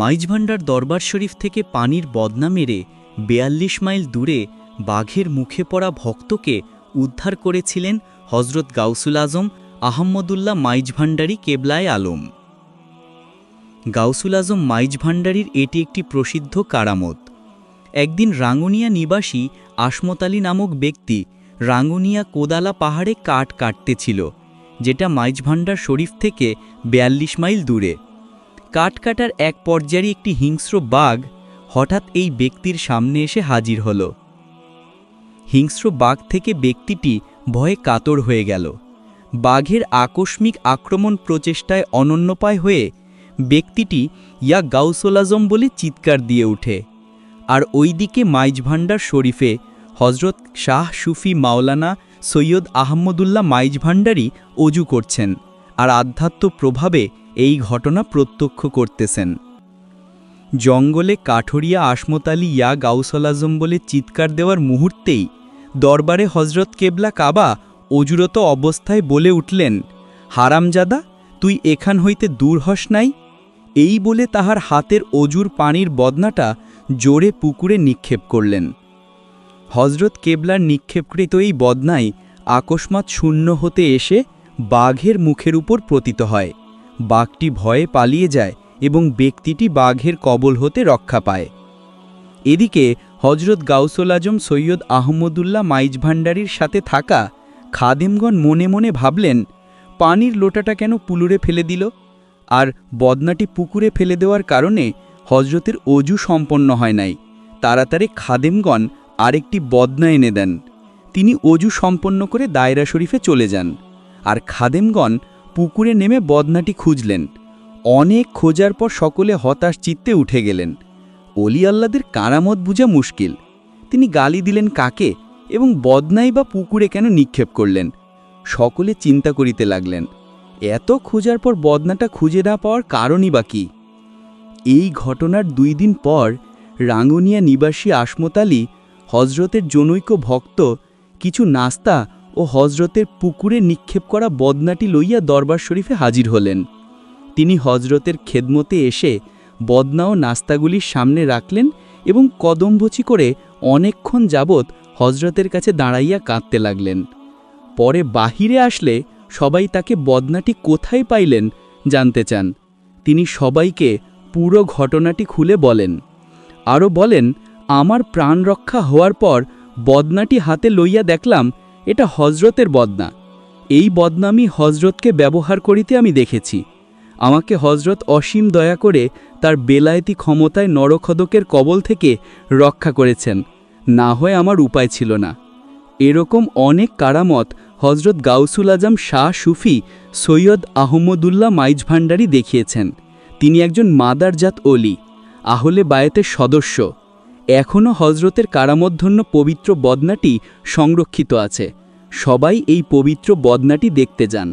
মাইজভান্ডার দরবার শরীফ থেকে পানির বদনা মেরে বেয়াল্লিশ মাইল দূরে বাঘের মুখে পড়া ভক্তকে উদ্ধার করেছিলেন হজরত গাউসুল আজম আহম্মদুল্লাহ মাইজভান্ডারি কেবলায় আলম। গাউসুল আজম মাইজভান্ডারির এটি একটি প্রসিদ্ধ কারামত। একদিন রাঙ্গুনিয়া নিবাসী আসমত নামক ব্যক্তি রাঙ্গুনিয়া কোদালা পাহাড়ে কাঠ কাটতেছিল যেটা মাইজভান্ডার শরীফ থেকে বেয়াল্লিশ মাইল দূরে। কাঠ কাটার এক পর্যায়ে একটি হিংস্র বাঘ হঠাৎ এই ব্যক্তির সামনে এসে হাজির হল। হিংস্র বাঘ থেকে ব্যক্তিটি ভয়ে কাতর হয়ে গেল। বাঘের আকস্মিক আক্রমণ প্রচেষ্টায় অনন্যপায় হয়ে ব্যক্তিটি ইয়া গাউসুল আজম বলে চিৎকার দিয়ে ওঠে। আর ওইদিকে মাইজভান্ডার শরীফে হজরত শাহ সুফি মাওলানা সৈয়দ আহমদুল্লাহ মাইজভান্ডারি অজু করছেন। আর আধ্যাত্ম প্রভাবে এই ঘটনা প্রত্যক্ষ করতেছেন। জঙ্গলে কাঠরিয়া আসমত আলী ইয়া গাউসল আজম বলে চিৎকার দেওয়ার মুহূর্তেই দরবারে হজরত কেবলা কাবা অজুরত অবস্থায় বলে উঠলেন, হারামজাদা, তুই এখান হইতে দূর হস নাই? এই বলে তাহার হাতের অজুর পানির বদনাটা জোরে পুকুরে নিক্ষেপ করলেন। হজরত কেবলার নিক্ষেপকৃত এই বদনাই আকস্মাৎ শূন্য হতে এসে বাঘের মুখের উপর পতিত হয়। বাঘটি ভয়ে পালিয়ে যায় এবং ব্যক্তিটি বাঘের কবল হতে রক্ষা পায়। এদিকে হজরত গাউসুল আজম সৈয়দ আহমদুল্লাহ মাইজ ভাণ্ডারির সাথে থাকা খাদেমগণ মনে মনে ভাবলেন, পানির লোটাটা কেন পুলুরে ফেলে দিল? আর বদনাটি পুকুরে ফেলে দেওয়ার কারণে হজরতের অজু সম্পন্ন হয় নাই। তাড়াতাড়ি খাদেমগণ আরেকটি বদনা এনে দেন। তিনি অজু সম্পন্ন করে দায়রা শরীফে চলে যান। আর খাদেমগণ পুকুরে নেমে বদনাটি খুঁজলেন। অনেক খোঁজার পর সকলে হতাশ চিত্তে উঠে গেলেন। অলি আল্লাদের কারামত বুঝা মুশকিল। তিনি গালি দিলেন কাকে এবং বদনাই বা পুকুরে কেন নিক্ষেপ করলেন। সকলে চিন্তা করিতে লাগলেন, এত খোঁজার পর বদনাটা খুঁজে না পাওয়ার কারণই বা কী? এই ঘটনার দুই দিন পর রাঙ্গুনিয়া নিবাসী আসমত আলী হজরতের জনৈক ভক্ত, কিছু নাস্তা ও হজরতের পুকুরে নিক্ষেপ করা বদনাটি লইয়া দরবার শরীফে হাজির হলেন। তিনি হজরতের খেদমতে এসে বদনা ও নাস্তাগুলির সামনে রাখলেন এবং কদমবচি করে অনেকক্ষণ যাবৎ হজরতের কাছে দাঁড়াইয়া কাঁদতে লাগলেন। পরে বাহিরে আসলে সবাই তাকে বদনাটি কোথায় পাইলেন জানতে চান। তিনি সবাইকে পুরো ঘটনাটি খুলে বলেন। আরও বলেন, আমার প্রাণ রক্ষা হওয়ার পর বদনাটি হাতে লইয়া দেখলাম এটা হজরতের বদনা। এই বদনামি হজরতকে ব্যবহার করিতে আমি দেখেছি। আমাকে হজরত অসীম দয়া করে তার বেলায়েতি ক্ষমতায় নরখদকের কবল থেকে রক্ষা করেছেন। না হয় আমার উপায় ছিল না। এরকম অনেক কারামত হজরত গাউসুল আজম শাহ সুফি সৈয়দ আহমদুল্লাহ মাইজ ভান্ডারি দেখিয়েছেন। তিনি একজন মাদারজাত অলি, আহলে বায়েতের সদস্য। এখনও হজরতের কারামধ্যন্য পবিত্র বদনাটি সংরক্ষিত আছে। সবাই এই পবিত্র বদনাটি দেখতে যান।